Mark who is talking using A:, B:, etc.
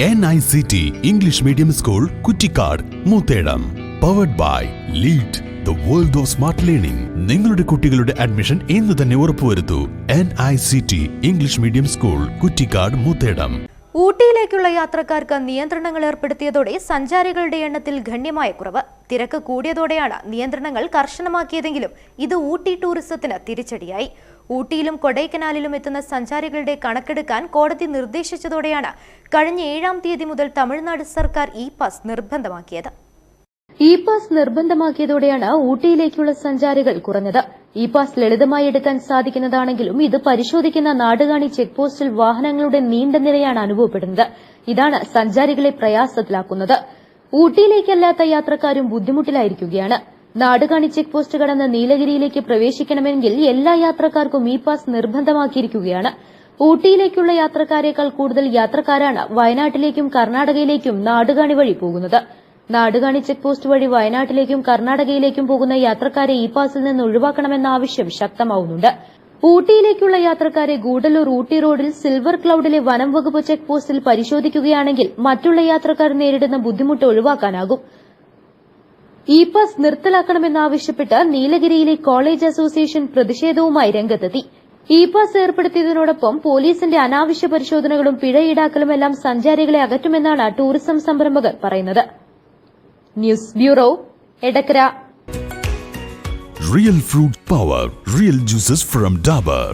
A: N I C T English medium school Kuttikkad Moothedam powered by lead the world of smart learning നിങ്ങളുടെ കുട്ടികളുടെ admission ഇന്ന് തന്നെ ഉറപ്പുവരുത്തൂ. N I C T English medium school Kuttikkad Moothedam
B: ഊട്ടിയിലേക്കുള്ള യാത്രക്കാർക്ക് നിയന്ത്രണങ്ങൾ ഏർപ്പെടുത്തിയതോടെ സഞ്ചാരികളുടെ എണ്ണത്തിൽ ഗണ്യമായ കുറവ്. തിരക്ക് കൂടിയതോടെയാണ് നിയന്ത്രണങ്ങൾ കർശനമാക്കിയതെങ്കിലും ഇത് ഊട്ടി ടൂറിസത്തിന് തിരിച്ചടിയായി. ഊട്ടിയിലും കൊടൈക്കനാലിലും എത്തുന്ന സഞ്ചാരികളുടെ കണക്കെടുക്കാൻ കോടതി നിർദ്ദേശിച്ചതോടെയാണ് കഴിഞ്ഞ ഏഴാം തീയതി മുതൽ തമിഴ്നാട് സർക്കാർ ഇ പാസ് നിർബന്ധമാക്കിയത്. ഇ പാസ് നിർബന്ധമാക്കിയതോടെയാണ് ഊട്ടിയിലേക്കുള്ള സഞ്ചാരികൾ കുറഞ്ഞത്. ഇ പാസ് ലളിതമായി എടുക്കാൻ സാധിക്കുന്നതാണെങ്കിലും ഇത് പരിശോധിക്കുന്ന നാടുകാണി ചെക്ക് പോസ്റ്റിൽ വാഹനങ്ങളുടെ നീണ്ട നിരയാണ് അനുഭവപ്പെടുന്നത്. ഇതാണ് സഞ്ചാരികളെ പ്രയാസത്തിലാക്കുന്നത്. ഊട്ടിയിലേക്കല്ലാത്ത യാത്രക്കാരും ബുദ്ധിമുട്ടിലായിരിക്കുകയാണ്. നാടുകാണി ചെക്ക് പോസ്റ്റ് കടന്ന് നീലഗിരിയിലേക്ക് പ്രവേശിക്കണമെങ്കിൽ എല്ലാ യാത്രക്കാർക്കും ഇ പാസ് നിർബന്ധമാക്കിയിരിക്കുകയാണ്. ഊട്ടിയിലേക്കുള്ള യാത്രക്കാരേക്കാൾ കൂടുതൽ യാത്രക്കാരാണ് വയനാട്ടിലേക്കും കർണാടകയിലേക്കും നാടുകാണി വഴി പോകുന്നത്. നാടുകാണി ചെക്ക് പോസ്റ്റ് വഴി വയനാട്ടിലേക്കും കർണാടകയിലേക്കും പോകുന്ന യാത്രക്കാരെ ഇ പാസിൽ നിന്ന് ഒഴിവാക്കണമെന്ന ആവശ്യം ശക്തമാവുന്നുണ്ട്. ഊട്ടിയിലേക്കുള്ള യാത്രക്കാരെ ഗൂഡല്ലൂർ ഊട്ടി റോഡിൽ സിൽവർ ക്ലൌഡിലെ വനം വകുപ്പ് ചെക്ക് പോസ്റ്റിൽ പരിശോധിക്കുകയാണെങ്കിൽ മറ്റുള്ള യാത്രക്കാർ നേരിടുന്ന ബുദ്ധിമുട്ട് ഒഴിവാക്കാനാകും. ഇ പാസ് നിർത്തലാക്കണമെന്നാവശ്യപ്പെട്ട് നീലഗിരിയിലെ കോളേജ് അസോസിയേഷൻ പ്രതിഷേധവുമായി രംഗത്തെത്തി. ഇ പാസ് ഏർപ്പെടുത്തിയതിനോടൊപ്പം പോലീസിന്റെ അനാവശ്യ പരിശോധനകളും പിഴ ഈടാക്കലുമെല്ലാം സഞ്ചാരികളെ അകറ്റുമെന്നാണ് ടൂറിസം സംരംഭകർ പറയുന്നത്. News bureau Edakkara
A: Real fruit power, real juices from Dabur.